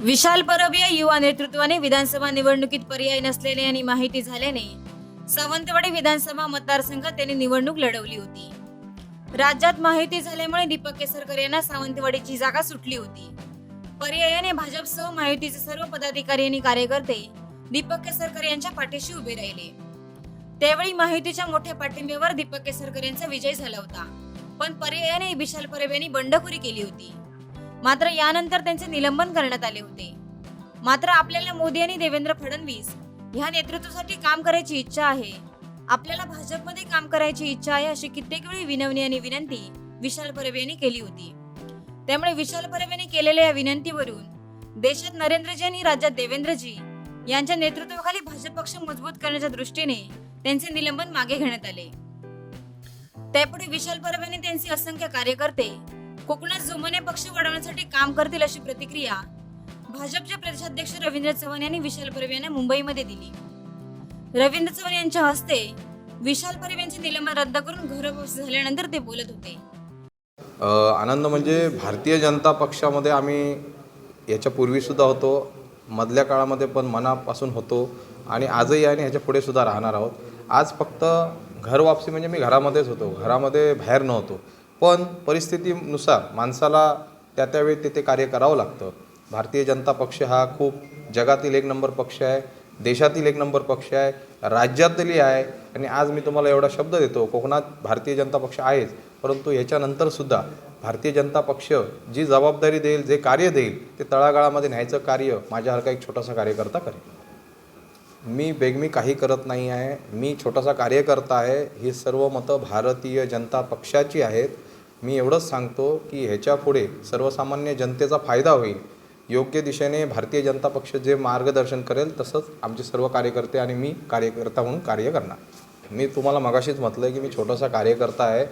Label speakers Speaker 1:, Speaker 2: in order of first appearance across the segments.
Speaker 1: विशाल परब या युवा नेतृत्वाने विधानसभा निवडणुकीत पर्याय नसलेले आणि माहिती झाल्याने सावंतवाडी विधानसभा मतदारसंघात त्यांनी निवडणूक लढवली होती. राज्यात माहिती झाल्यामुळे दीपक केसरकर यांना सावंतवाडीची जागा सुटली होती. पर्यायाने भाजपसह माहितीचे सर्व पदाधिकारी आणि कार्यकर्ते दीपक केसरकर यांच्या पाठीशी उभे राहिले. त्यावेळी माहितीच्या मोठ्या पाठिंब्यावर दीपक केसरकर यांचा विजय झाला होता. पण पर्यायाने विशाल परब यांनी बंडखोरी केली होती. मात्र यानंतर त्यांचे निलंबन करण्यात आले होते. मात्र आपल्याला मोदी आणि देवेंद्र फडणवीस ह्या नेतृत्वासाठी काम करायची इच्छा आहे. आपल्याला भाजपमध्ये काम करायची इच्छा आहे अशी कित्येक वेळी विनवणी आणि विनंती विशाल परब यांनी केली होती. त्यामुळे विशाल परब यांनी केलेल्या या विनंतीवरून देशात नरेंद्रजी आणि राज्यात देवेंद्रजी यांच्या नेतृत्वाखाली भाजप पक्ष मजबूत करण्याच्या दृष्टीने त्यांचे निलंबन मागे घेण्यात आले. त्यापुढे विशाल परब यांनी त्यांचे असंख्य कार्यकर्ते कोकणात जोमाने पक्ष वाढवण्यासाठी काम करतील अशी प्रतिक्रिया भाजपचे प्रदेशाध्यक्ष रवींद्र चव्हाण यांनी विशाल परब यांना मुंबईमध्ये दिली. रवींद्र चव्हाण यांच्या हस्ते विशाल परब यांचे निलंबन रद्द करून घरवापस झाल्यानंतर ते बोलत होते.
Speaker 2: आनंद म्हणजे भारतीय जनता पक्षामध्ये आम्ही याच्या पूर्वीसुद्धा होतो मधल्या काळामध्ये पण मनापासून होतो आणि आजही आणि ह्याच्या पुढे सुद्धा राहणार आहोत. आज फक्त घर वापसी म्हणजे मी घरामध्येच होतो घरामध्ये बाहेर नव्हतो. पण परिस्थितीनुसार माणसाला त्या त्यावेळी तिथे कार्य करावं लागतं. भारतीय जनता पक्ष हा खूप जगातील एक नंबर पक्ष आहे देशातील एक नंबर पक्ष आहे राज्यातली आहे. आणि आज मी तुम्हाला एवढा शब्द देतो कोकणात भारतीय जनता पक्ष आहेच. परंतु ह्याच्यानंतरसुद्धा भारतीय जनता पक्ष जी जबाबदारी देईल जे कार्य देईल ते तळागाळामध्ये न्यायचं कार्य माझ्यासारखा एक छोटासा कार्यकर्ता करेल. मी बेगमी काही करत नाही आहे. मी छोटासा कार्यकर्ता आहे. ही सर्व मतं भारतीय जनता पक्षाची आहेत. मी एवढंच सांगतो की ह्याच्या पुढे सर्वसामान्य जनतेचा फायदा होईल. योग्य दिशेने भारतीय जनता पक्ष जे मार्गदर्शन करेल तसंच आमचे सर्व कार्यकर्ते आणि मी कार्यकर्ता म्हणून कार्य करणार. मी तुम्हाला मगाशीच म्हटलं की मी छोटासा कार्यकर्ता आहे.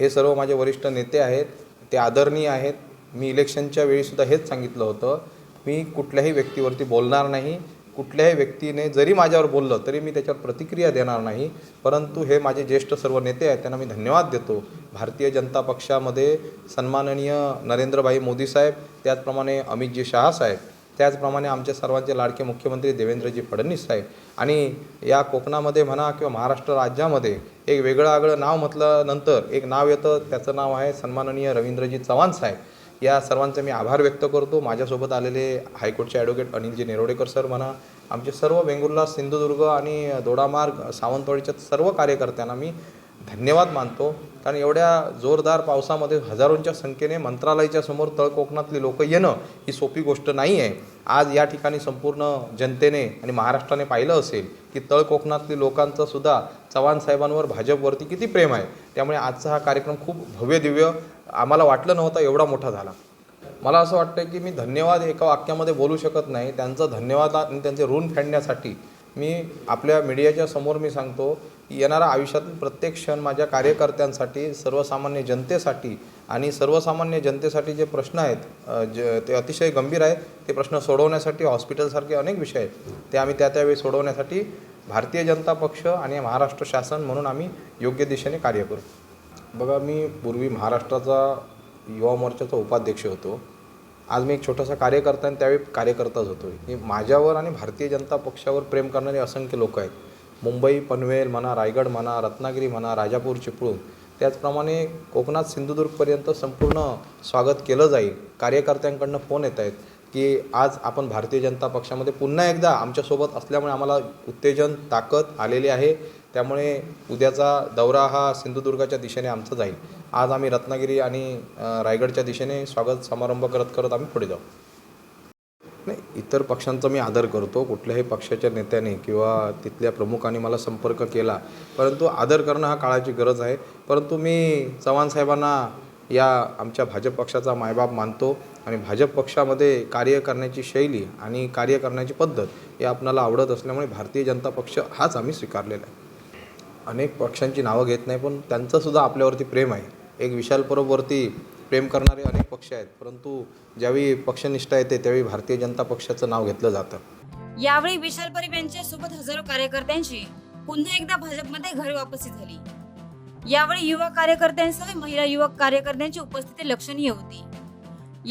Speaker 2: हे सर्व माझे वरिष्ठ नेते आहेत ते आदरणीय आहेत. मी इलेक्शनच्या वेळीसुद्धा हेच सांगितलं होतं. मी कुठल्याही व्यक्तीवरती बोलणार नाही. कुठल्याही व्यक्तीने जरी माझ्यावर बोललं तरी मी त्याच्यावर प्रतिक्रिया देणार नाही. परंतु हे माझे ज्येष्ठ सर्व नेते आहेत त्यांना मी धन्यवाद देतो. भारतीय जनता पक्षामध्ये सन्माननीय नरेंद्रभाई मोदी साहेब त्याचप्रमाणे अमितजी शहा साहेब त्याचप्रमाणे आमच्या सर्वांचे लाडके मुख्यमंत्री देवेंद्रजी फडणवीस साहेब. आणि या कोकणामध्ये म्हणा किंवा महाराष्ट्र राज्यामध्ये एक वेगळं आगळं नाव म्हटल्यानंतर एक नाव येतं त्याचं नाव आहे सन्माननीय रवींद्रजी चव्हाण साहेब. या सर्वांचे मी आभार व्यक्त करतो. माझ्यासोबत आलेले हायकोर्टचे ॲडव्होकेट अनिलजी नेरोडेकर सर म्हणा आमचे सर्व वेंगुर्ला सिंधुदुर्ग आणि दोडामार्ग सावंतवाडीच्या सर्व कार्यकर्त्यांना मी धन्यवाद मानतो. कारण एवढ्या जोरदार पावसामध्ये हजारोंच्या संख्येने मंत्रालयाच्या समोर तळकोकणातली लोक येणं ही सोपी गोष्ट नाही आहे आज या ठिकाणी संपूर्ण जनतेने आणि महाराष्ट्राने पाहिलं असेल की तळकोकणातली लोकांचं सुद्धा चव्हाण साहेबांवर भाजपवरती किती प्रेम आहे. त्यामुळे आजचा हा कार्यक्रम खूप भव्य दिव्य आम्हाला वाटलं नव्हतं एवढा मोठा झाला. मला असं वाटतं की मी धन्यवाद एका वाक्यामध्ये बोलू शकत नाही. त्यांचं धन्यवाद आणि त्यांचे ऋण फेडण्यासाठी मी आपल्या मीडियाच्या समोर मी सांगतो की येणारा आयुष्यातील प्रत्येक क्षण माझ्या कार्यकर्त्यांसाठी सर्वसामान्य जनतेसाठी आणि सर्वसामान्य जनतेसाठी जे प्रश्न आहेत जे ज ते अतिशय गंभीर आहेत ते प्रश्न सोडवण्यासाठी हॉस्पिटलसारखे अनेक विषय आहेत. ते आम्ही त्या त्यावेळी सोडवण्यासाठी भारतीय जनता पक्ष आणि महाराष्ट्र शासन म्हणून आम्ही योग्य दिशेने कार्य करू. बघा मी पूर्वी महाराष्ट्राचा युवा मोर्चाचा उपाध्यक्ष होतो. आज मी एक छोटासा कार्यकर्ता आणि त्यावेळी कार्यकर्ताच होतो. की माझ्यावर आणि भारतीय जनता पक्षावर प्रेम करणारे असंख्य लोक आहेत. मुंबई पनवेल म्हणा रायगड म्हणा रत्नागिरी म्हणा राजापूर चिपळूण. त्याचप्रमाणे कोकणात सिंधुदुर्गपर्यंत संपूर्ण स्वागत केलं जाईल. कार्यकर्त्यांकडनं फोन येत आहेत की आज आपण भारतीय जनता पक्षामध्ये पुन्हा एकदा आमच्यासोबत असल्यामुळे आम्हाला उत्तेजन ताकद आलेली आहे. त्यामुळे उद्याचा दौरा हा सिंधुदुर्गाच्या दिशेने आमचा जाईल. आज आम्ही रत्नागिरी आणि रायगडच्या दिशेने स्वागत समारंभ करत करत आम्ही पुढे जाऊ. नाही इतर पक्षांचा मी आदर करतो कुठल्याही पक्षाच्या नेत्याने किंवा तिथल्या प्रमुखाने मला संपर्क केला. परंतु आदर करणं हा काळाची गरज आहे. परंतु मी चव्हाण साहेबांना या आमच्या भाजप पक्षाचा मायबाप मानतो आणि भाजप पक्षामध्ये कार्य करण्याची शैली आणि कार्य करण्याची पद्धत हे आपणाला आवडत असल्यामुळे भारतीय जनता पक्ष हाच आम्ही स्वीकारलेला आहे. अनेक पक्षांची नावं घेत नाही पण त्यांचंसुद्धा आपल्यावरती प्रेम आहे. एक विशाल परबवरती प्रेम करणारे अनेक पक्ष आहेत परंतु ज्यावेळी पक्षनिष्ठा येते त्यावेळी भारतीय जनता पक्षाचं नाव घेतलं जातं.
Speaker 1: यावेळी विशाल परब यांच्या सोबत हजारो कार्यकर्त्यांची पुन्हा एकदा भाजपमध्ये घर वापसी झाली. यावेळी युवा कार्यकर्त्यांसह महिला युवक कार्यकर्त्यांची उपस्थिती लक्षणीय होती.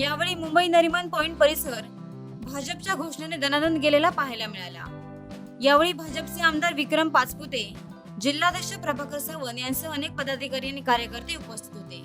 Speaker 1: यावेळी मुंबई नरिमन पॉइंट परिसर भाजपच्या घोषणेने दनादन गेलेला पाहायला मिळाला. यावेळी भाजपचे आमदार विक्रम पाचपुते जिल्हाध्यक्ष प्रभाकर सावंत यांसह अनेक पदाधिकारी आणि कार्यकर्ते उपस्थित होते.